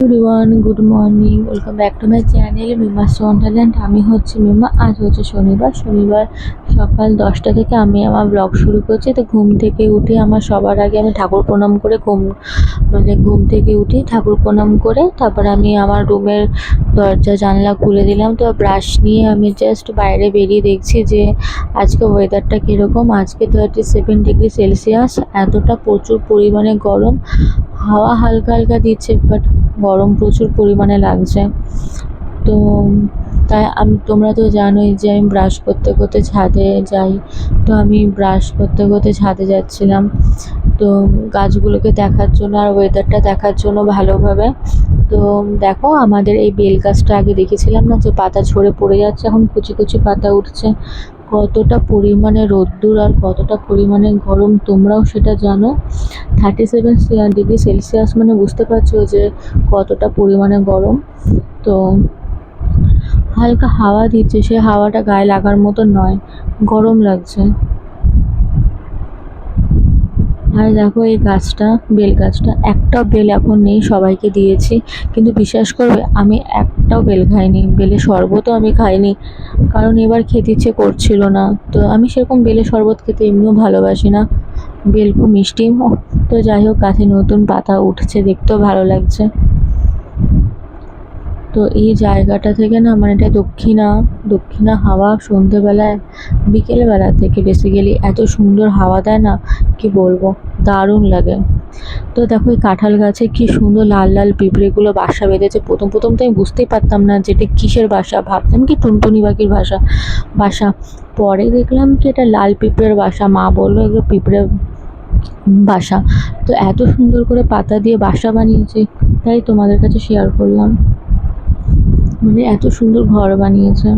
Everyone good morning welcome back to my channel Mima wonderland আমি হচ্ছে মিমা আজ হচ্ছে শনিবার। শনিবার সকাল দশটা থেকে আমি আমার ব্লগ শুরু করছি। তো ঘুম থেকে উঠে আমার সবার আগে আমি ঠাকুর প্রণাম করে ঘুম মানে ঘুম থেকে উঠি ঠাকুর প্রণাম করে তারপর আমি আমার রুমের দরজা, জানলা খুলে দিলাম। তো ব্রাশ নিয়ে আমি জাস্ট বাইরে বেরিয়ে দেখছি যে আজকে ওয়েদারটা কীরকম। আজকে থার্টি সেভেন ডিগ্রি সেলসিয়াস এতটা প্রচুর পরিমাণে গরম। হাওয়া হালকা হালকা দিচ্ছে বাট গরম প্রচুর পরিমাণে লাগছে। তো তাই আমি, তোমরা তো জানোই যে আমি ব্রাশ করতে করতে ছাদে যাই। তো আমি ব্রাশ করতে করতে ছাদে যাচ্ছিলাম। তো গাছগুলোকে দেখার জন্য আর ওয়েদারটা দেখার জন্য ভালোভাবে। তো দেখো আমাদের এই বেল গাছটা আগে দেখেছিলাম না যে পাতা ঝরে পড়ে যাচ্ছে, এখন কুচি কুচি পাতা উঠছে। কতটা পরিমাণে রোদ্দুর আর কতটা পরিমাণে গরম তোমরাও সেটা জানো। থার্টি সেভেন ডিগ্রি সেলসিয়াস মানে বুঝতে পারছ যে কতটা পরিমাণে গরম। তো হালকা হাওয়া দিচ্ছে, সে হাওয়াটা গায়ে লাগার মতো নয়, গরম লাগছে। আর দেখো এই গাছটা, বেল গাছটা একটাও বেল এখন নেই সবাইকে দিয়েছি। কিন্তু বিশ্বাস করবে, আমি একটাও বেল খাইনি বেলের শরবতও আমি খাইনি। কারণ এবার খেতে ইচ্ছে করছিল না। তো আমি সেরকম বেলের শরবত খেতে এমনিও ভালোবাসি না। বেল খুব মিষ্টি। তো যাই হোক, গাছে নতুন পাতা উঠছে, দেখতেও ভালো লাগছে। তো এই জায়গাটা থেকে না মানে এটা দক্ষিণা দক্ষিণা হাওয়া সন্ধেবেলায় বিকেলবেলা থেকে বেসিক্যালি এত সুন্দর হাওয়া দেয় না, কি বলব, দারুণ লাগে। তো দেখো এই কাঁঠাল গাছে কি সুন্দর লাল লাল পিঁপড়েগুলো বাসা বেঁধেছে। প্রথম প্রথম তো আমি বুঝতেই পারতাম না যে এটা কিসের বাসা, ভাবতাম কি টুনটুনি পাখির ভাষা বাসা। পরে দেখলাম কি এটা লাল পিঁপড়ের বাসা, মা বলল এগুলো পিঁপড়ে বাসা। তো এত সুন্দর করে পাতা দিয়ে বাসা বানিয়েছে, তাই তোমাদের কাছে শেয়ার করলাম। মানে এত সুন্দর ঘর বানিয়েছে।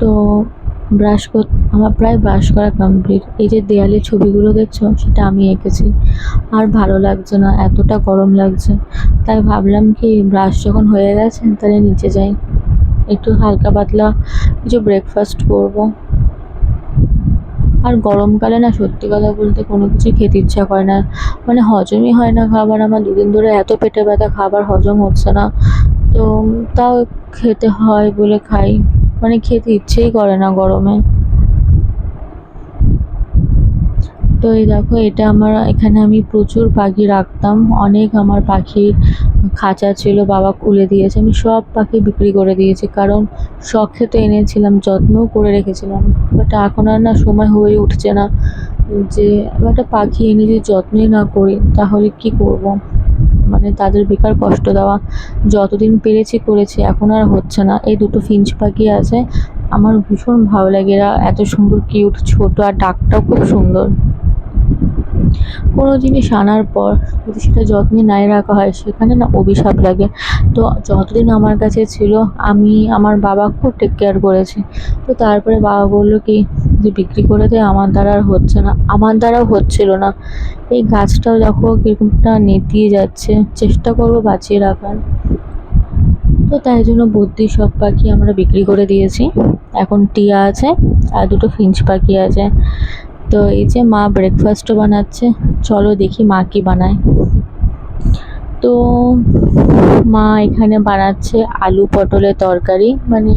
তো ব্রাশ কর, আমার প্রায় ব্রাশ করা কমপ্লিট এই যে দেয়ালে ছবিগুলো দেখছ, সেটা আমি এঁকেছি। আর ভালো লাগছে না, এতটা গরম লাগছে। তাই ভাবলাম কি ব্রাশ যখন হয়ে গেছে, তাহলে নিচে যাই। একটু হালকা পাতলা কিছু ব্রেকফাস্ট করব। আর গরমকালে না সত্যি কথা বলতে কোনো কিছু খেতে ইচ্ছা করে না। মানে হজমই হয় না খাবার, আমার দুদিন ধরে এত পেটে ব্যথা, খাবার হজম হচ্ছে না। তো তাও খেতে হয় বলে খাই। মানে খেতে ইচ্ছেই করে না গরমে। তো এই দেখো, এটা আমার, এখানে আমি প্রচুর পাখি রাখতাম। অনেক আমার পাখি খাঁচা ছিল, বাবা খুলে দিয়েছে। আমি সব পাখি বিক্রি করে দিয়েছি, কারণ শখে তো এনেছিলাম যত্নও করে রেখেছিলাম। বাট এখন আর না, সময় হয়ে উঠছে না যে একটা পাখি এনে যদি যত্নই না করি, তাহলে কি করব। মানে তাদের বেকার কষ্ট দেওয়া, যতদিন পেরেছি করেছি, এখন আর হচ্ছে না। এই দুটো ফিঞ্চ পাখি আছে, আমার ভীষণ ভালো লাগে। এরা এত সুন্দর কিউট ছোট, আর ডাকটাও খুব সুন্দর। কোনো জিনিস আনার পর যদি সেটা যত্নে নাই রাখা হয়, সেখানে না অভিশাপ লাগে। তো যতদিন আমার কাছে ছিল, আমি, আমার বাবা খুব টেক কেয়ার করেছি। তো তারপরে বাবা বলল কি, যে বিক্রি করে দে, আমার দ্বারা আর হচ্ছে না, আমার দ্বারাও হচ্ছিল না। এই গাছটাও দেখো কীরকমটা নেতিয়ে যাচ্ছে। চেষ্টা করব বাঁচিয়ে রাখার। তো তাই জন্য বুদ্ধি, সব পাখি আমরা বিক্রি করে দিয়েছি। এখন টিয়া আছে আর দুটো ফিঞ্চ পাখি আছে। তো এই যে মা ব্রেকফাস্টও বানাচ্ছে। চলো দেখি মা কি বানায়। তো মা এখানে বানাচ্ছে আলু পটলের তরকারি মানে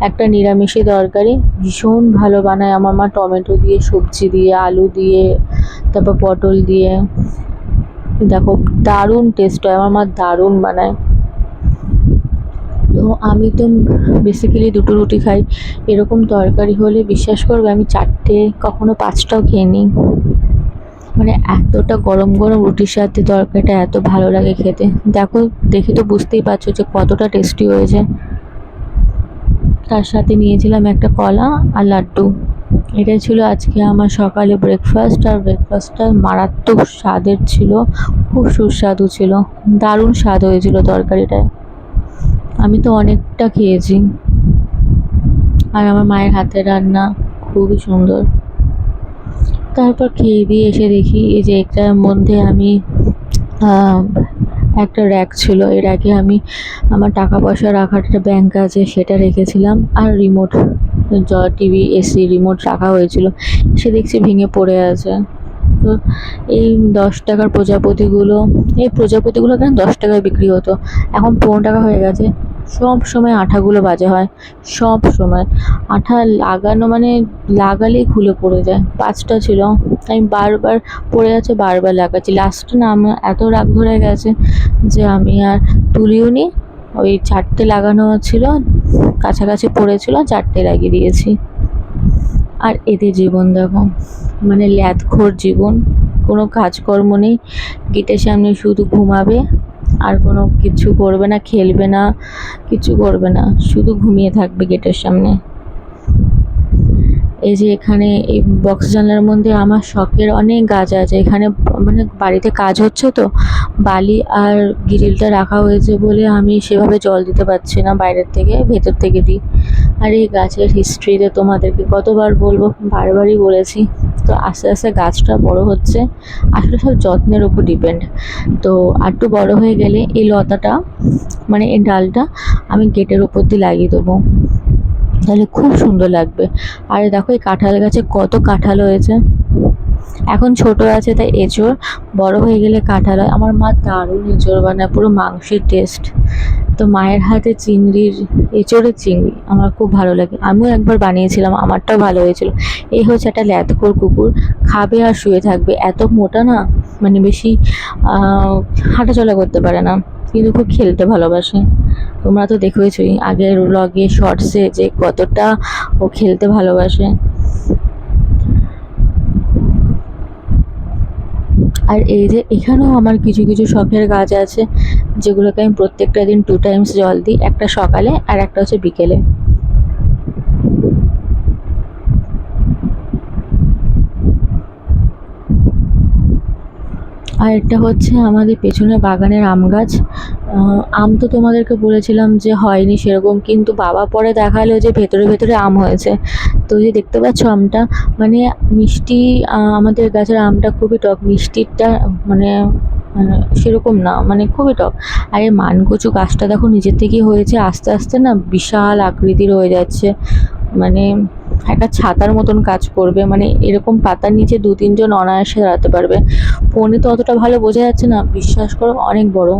একটা নিরামিষি তরকারি। ভীষণ ভালো বানায় আমার মা, টমেটো দিয়ে, সবজি দিয়ে, আলু দিয়ে, তারপর পটল দিয়ে। দেখো, দারুণ টেস্ট হয়। আমার মা দারুণ বানায়। তো আমি তো বেসিক্যালি দুটো রুটি খাই। এরকম তরকারি হলে বিশ্বাস করবে আমি চারটে, কখনো পাঁচটাও খেয়ে নিই। মানে এতটা গরম গরম রুটির সাথে তরকারিটা এত ভালো লাগে খেতে। দেখো, দেখে তো বুঝতেই পারছ যে কতটা টেস্টি হয়েছে। তার সাথে নিয়েছিলাম একটা কলা আর লাড্ডু। এটাই ছিল আজকে আমার সকালে ব্রেকফাস্ট আর ব্রেকফাস্টটা মারাত্মক স্বাদের ছিল, খুব সুস্বাদু ছিল। দারুণ স্বাদ হয়েছিল তরকারিটায়। আমি তো অনেকটা খেয়েছি। আর আমার মায়ের হাতের রান্না খুবই সুন্দর। তারপর খেয়ে দিয়ে এসে দেখি এই যে এটার মধ্যে আমি একটা র্যাক ছিল। এই র্যাকে আমি আমার টাকা পয়সা রাখার একটা ব্যাংক আছে, সেটা রেখেছিলাম। আর রিমোট জ টিভি এসি রিমোট রাখা হয়েছিল। সে দেখছি ভেঙে পড়ে আছে। তো এই দশ টাকার প্রজাপতিগুলো, এই প্রজাপতিগুলো কেন দশ টাকায় বিক্রি হতো? এখন পনেরো টাকা হয়ে গেছে। সব সময় আঠাগুলো বাজে হয়, সব সময়। আঠা লাগানো মানে লাগালেই খুলে পড়ে যায়, পাঁচটা ছিল। আমি বারবার পড়ে আছে, বারবার লাগাচ্ছি। লাস্টে না আমার এত রাগ ধরে গেছে যে আমি আর তুলিও নি। ওই চারটে লাগানো ছিল, কাছাকাছি পড়েছিল, চারটে লাগিয়ে দিয়েছি। আর এদের জীবন দেখো মানে ল্যাদখোর জীবন। কোনো কাজকর্ম নেই, গেটের সামনে শুধু ঘুমাবে। আর কোনো কিছু করবে না, খেলবে না, কিছু করবে না, শুধু ঘুমিয়ে থাকবে গেটের সামনে। এই যে এখানে এই বক্স জানলার মধ্যে আমার শখের অনেক গাছ আছে। এখানে মানে বাড়িতে কাজ হচ্ছে তো, বালি আর গ্রিলটা রাখা হয়েছে বলে আমি সেভাবে জল দিতে পারছি না বাইরের থেকে, ভেতর থেকে দিই। আর এই গাছের হিস্ট্রিতে তোমাদেরকে কতবার বলব, বারবারই বলেছি। তো আস্তে আস্তে গাছটা বড় হচ্ছে। আসলে সব যত্নের উপর ডিপেন্ড তো আরটু বড় হয়ে গেলে এই লতাটা মানে এই ডালটা আমি গেটের উপর দিয়ে লাগিয়ে দেবো। তাহলে খুব সুন্দর লাগবে। আর দেখো এই কাঁঠাল গাছে কত কাঁঠাল হয়েছে। এখন ছোট আছে তাই এঁচোড়, বড় হয়ে গেলে কাঁঠাল হয়। আমার মা দারুণ এঁচোড় বানায়, পুরো মাংসের টেস্ট তো মায়ের হাতে চিংড়ির, এঁচোড়ের চিংড়ি আমার খুব ভালো লাগে। আমিও একবার বানিয়েছিলাম, আমারটাও ভালো হয়েছিল। এই হচ্ছে একটা ল্যাতকোর কুকুর, খাবে আর শুয়ে থাকবে। এত মোটা না মানে বেশি হাঁটাচলা করতে পারে না, কিন্তু খুব খেলতে ভালোবাসে। তোমরা তো দেখেছই আগের ব্লগে শর্টসে যে কতটা ও খেলতে ভালোবাসে। আর এই যে এখানেও আমার কিছু কিছু শখের গাছ আছে, যেগুলোকে আমি প্রত্যেকটা দিন টু টাইমস জল দিই, একটা সকালে আর একটা হচ্ছে বিকেলে। আর এটা হচ্ছে আমাদের পেছনে বাগানের আম গাছ। আম তো তোমাদেরকে বলেছিলাম যে হয়নি সেরকম, কিন্তু বাবা পরে দেখাল যে ভেতরে ভেতরে আম হয়েছে। তো যে দেখতে পাচ্ছ আমটা মানে মিষ্টি আমাদের গাছের আমটা খুবই টক মিষ্টিটা মানে মানে সেরকম না মানে খুবই টক আর এই মানকচু গাছটা দেখো নিজের থেকেই হয়েছে, আস্তে আস্তে না বিশাল আকৃতির হয়ে যাচ্ছে। মানে একটা ছাতার মতন কাজ করবে মানে এরকম পাতার নিচে দু তিনজন অনায়াসে দাঁড়াতে পারবে। ফোনে তো অতটা ভালো বোঝা যাচ্ছে না, বিশ্বাস করো অনেক বড়।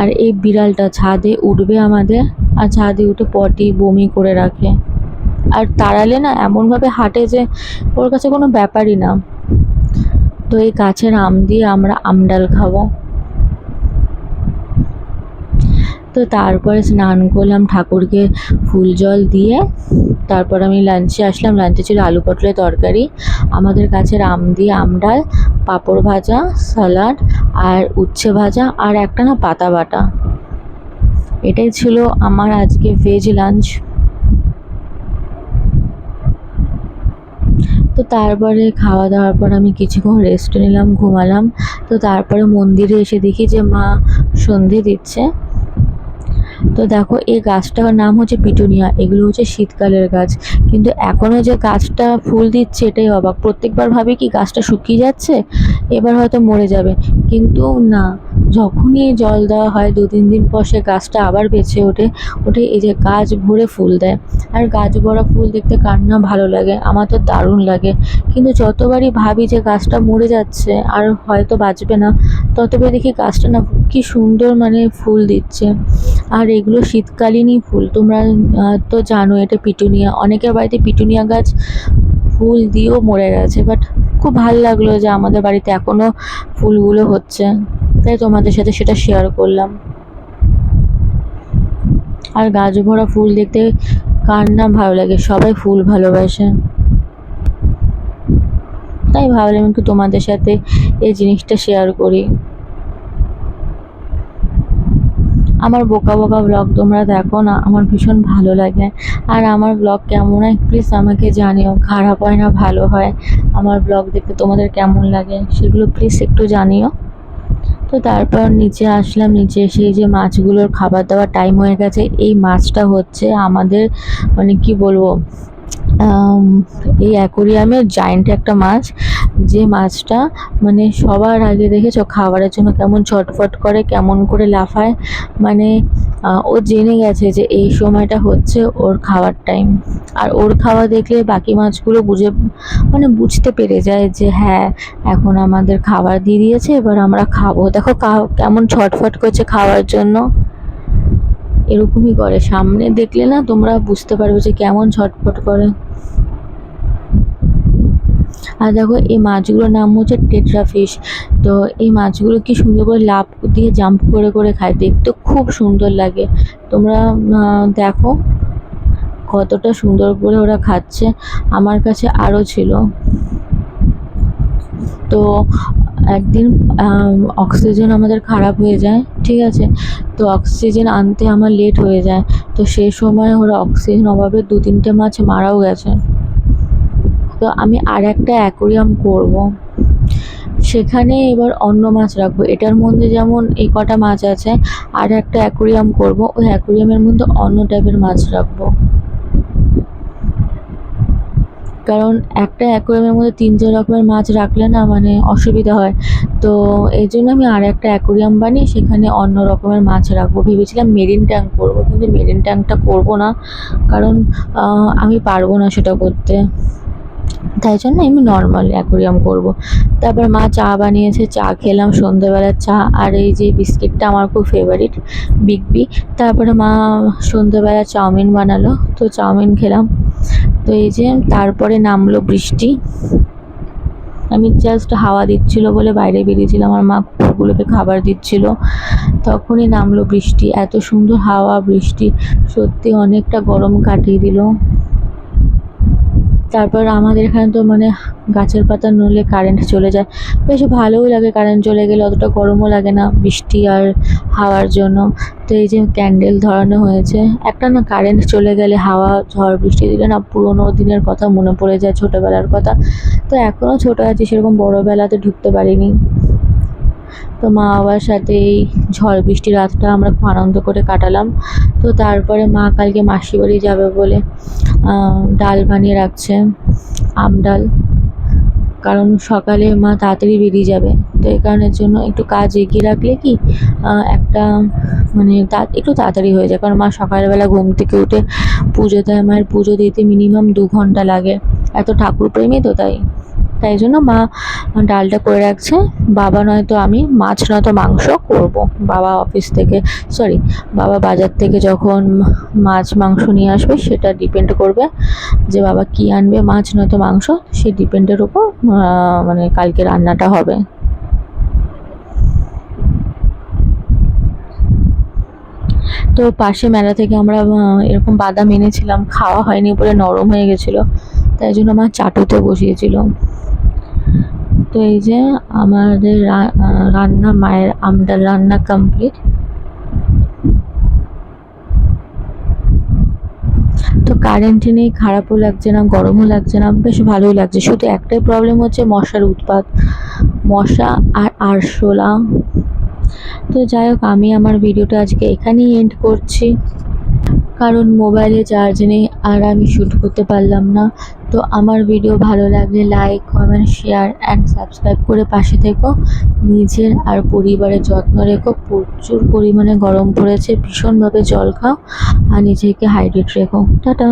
আর এই বিড়ালটা ছাদে উঠবে আমাদের, আর ছাদে উঠে পটি, বমি করে রাখে। আর তাড়ালে না এমনভাবে হাঁটে যে ওর কাছে কোনো ব্যাপারই না। তো এই গাছের আম দিয়ে আমরা আমডাল খাব। তো তারপরে স্নান করলাম ঠাকুরকে ফুল জল দিয়ে। তারপর আমি লাঞ্চে আসলাম, লাঞ্চে ছিল আলু পটলের তরকারি। আমাদের গাছের আম দিয়ে আমডাল পাঁপড় ভাজা স্যালাড আর উচ্ছে ভাজা আর একটা না পাতা বাটা। এটাই ছিল আমার আজকে ভেজ লাঞ্চ তো তারপরে খাওয়া দাওয়ার পর আমি কিছুক্ষণ রেস্ট নিলাম, ঘুমালাম। তো তারপরে মন্দিরে এসে দেখি যে মা সন্ধে দিচ্ছে। তো দেখো, এই গাছটার নাম হচ্ছে পিটুনিয়া, এগুলো হচ্ছে শীতকালের গাছ। কিন্তু এখনও যে গাছটা ফুল দিচ্ছে, এটাই অবাক। প্রত্যেকবার ভাবি কি গাছটা শুকিয়ে যাচ্ছে? এবার হয়তো মরে যাবে। কিন্তু না যখনই জল দেওয়া হয়, দু, তিন দিন পর সে গাছটা আবার বেঁচে ওঠে। ওঠে এই যে গাছ ভরে ফুল দেয়। আর গাছ ভরা ফুল দেখতে কার না ভালো লাগে, আমার তো দারুণ লাগে। কিন্তু যতবারই ভাবি যে গাছটা মরে যাচ্ছে, আর হয়তো বাঁচবে না ততবার দেখি গাছটা না কি সুন্দর মানে ফুল দিচ্ছে। আর এগুলো শীতকালীনই ফুল। তোমরা তো জানো এটা পিটুনিয়া। অনেকের বাড়িতে পিটুনিয়া গাছ ফুল দিয়েও মরে গেছে। বাট খুব ভালো লাগল যে আমাদের বাড়িতে এখনও ফুলগুলো হচ্ছে। তাই তোমাদের সাথে সেটা শেয়ার করলাম। আর গাছ ভরা ফুল দেখতে কার না ভালো লাগে? সবাই ফুল ভালোবাসে। তাই ভাবলাম একটু তোমাদের সাথে এই জিনিসটা শেয়ার করি। আমার বোকা বোকা ব্লগ তোমরা দেখো না, আমার ভীষণ ভালো লাগে। আর আমার ব্লগ কেমন হয়? প্লিজ আমাকে জানিও, খারাপ হয় না, ভালো হয়? আমার ব্লগ দেখতে তোমাদের কেমন লাগে? সেগুলো প্লিজ একটু জানিও। তো তারপর নিচে আসলাম, নিচে এসে যে মাছগুলোর খাবার দাবার টাইম হয়ে গেছে। এই মাছটা হচ্ছে আমাদের মানে কি বলব এই অ্যাকোরিয়ামের জায়েন্ট একটা মাছ। যে মাছটা মানে সবার আগে দেখেছ, খাবারের জন্য কেমন ছটফট করে, কেমন করে লাফায়। মানে ও জেনে গেছে যে এই সময়টা হচ্ছে ওর খাওয়ার টাইম আর ওর খাওয়া দেখলে বাকি মাছগুলো বুঝে মানে বুঝতে পেরে যায় যে হ্যাঁ এখন আমাদের খাবার দিয়ে দিয়েছে, এবার আমরা খাব। দেখো কেমন ছটফট করছে খাওয়ার জন্য। এরকমই করে। সামনে দেখলে না তোমরা বুঝতে পারবে যে কেমন ছটফট করে। আর দেখো এই মাছগুলোর নাম হচ্ছে টেট্রা ফিশ তো এই মাছগুলো কি সুন্দর করে লাভ দিয়ে জাম্প করে করে খায় দেখতে খুব সুন্দর লাগে। তোমরা দেখো কতটা সুন্দর করে ওরা খাচ্ছে। আমার কাছে আরও ছিল। তো একদিন অক্সিজেন আমাদের খারাপ হয়ে যায়, ঠিক আছে? তো অক্সিজেন আনতে আমার লেট হয়ে যায়। তো সেই সময় ওরা অক্সিজেন অভাবে দু তিনটে মাছ মারাও গেছে। তো আমি আর একটা অ্যাকোরিয়াম করব। সেখানে এবার অন্য মাছ রাখব। এটার মধ্যে যেমন এই কটা মাছ আছে, আর একটা অ্যাকোরিয়াম করব। ওই অ্যাকোরিয়ামের মধ্যে অন্য টাইপের মাছ রাখব। কারণ একটা অ্যাকোরিয়ামের মধ্যে তিন চার রকমের মাছ রাখলে না মানে অসুবিধা হয়। তো এই জন্য আমি আর একটা অ্যাকোরিয়াম বানিয়ে সেখানে অন্য রকমের মাছ রাখব। ভেবেছিলাম মেরিন ট্যাঙ্ক করব, কিন্তু মেরিন ট্যাঙ্কটা করব না। কারণ আমি পারব না সেটা করতে। তাই জন্য আমি নর্মাল অ্যাকোরিয়াম করব। তারপর মা চা বানিয়েছে, চা খেলাম সন্ধ্যেবেলার চা, আর এই যে বিস্কিটটা আমার খুব ফেভারিট বিগ বি তারপরে মা সন্ধ্যেবেলা চাউমিন বানালো, তো চাউমিন খেলাম। তো এই যে তারপরে নামলো বৃষ্টি। আমি জাস্ট হাওয়া দিচ্ছিল বলে বাইরে বেরিয়েছিলাম আমার মা কুকুরগুলোকে খাবার দিচ্ছিল। তখনই নামলো বৃষ্টি, এত সুন্দর হাওয়া, বৃষ্টি, সত্যি অনেকটা গরম কাটিয়ে দিল। তারপর আমাদের এখানে তো মানে গাছের পাতা নড়লে কারেন্ট চলে যায়। বেশ ভালোও লাগে কারেন্ট চলে গেলে, অতটা গরমও লাগে না বৃষ্টি আর হাওয়ার জন্য। তো এই যে ক্যান্ডেল ধরানো হয়েছে, একটা না কারেন্ট চলে গেলে হাওয়া, ঝড়, বৃষ্টি দিলে না পুরোনো দিনের কথা মনে পড়ে যায়, ছোটোবেলার কথা। তো এখনও ছোটো আছি, সেরকম বড়োবেলাতে ঢুকতে পারিনি। তো মা বাবার সাথে এই ঝড় বৃষ্টি রাতটা আমরা খুব আনন্দ করে কাটালাম। তো তারপরে মা কালকে মাসি বাড়ি যাবে বলে ডাল বানিয়ে রাখছে, আম ডাল। কারণ সকালে মা তাড়াতাড়ি বেরিয়ে যাবে। তো এই কারণের জন্য একটু কাজ এগিয়ে রাখলে কি একটা মানে একটু তাড়াতাড়ি হয়ে যায়। কারণ মা সকালবেলা ঘুম থেকে উঠে পুজো দেয়, মায়ের পুজো দিতে মিনিমাম দু ঘণ্টা লাগে। এত ঠাকুরপ্রেমী তো তাই। তাই জন্য মা ডালটা করে রাখছে। বাবা নয়তো আমি, মাছ নয়তো মাংস করব। বাবা অফিস থেকে সরি বাবা বাজার থেকে যখন মাছ মাংস নিয়ে আসবে সেটা ডিপেন্ড করবে যে বাবা কী আনবে। মাছ নয়তো মাংস, সেই ডিপেন্ডের উপর মানে কালকে রান্নাটা হবে। তো পাশে মেলা থেকে আমরা এরকম বাদাম এনেছিলাম, খাওয়া হয়নি বলে নরম হয়ে গেছিল। তাই জন্য আমার চাটুতে বসিয়েছিল। তো এই যে আমাদের রান্না মায়ের আমডাল রান্না কমপ্লিট তো কারেন্ট নেই, খারাপও লাগছে না, গরমও লাগছে না, বেশ ভালোই লাগছে। শুধু একটাই প্রবলেম হচ্ছে মশার উৎপাত, মশা আর আরশোলা। তো যাই হোক, আমি আমার ভিডিওটা আজকে এখানেই এন্ড করছি। কারণ মোবাইলে চার্জ নেই, আর আমি শ্যুট করতে পারলাম না। তো আমার ভিডিও ভালো লাগলে like comment share and subscribe করে পাশে থেকো। নিজের আর পরিবারের যত্ন রেখো। প্রচুর পরিমাণে গরম পড়েছে, ভীষণভাবে জল খাও। আর নিজেকে হাইড্রেট রেখো। টাটা!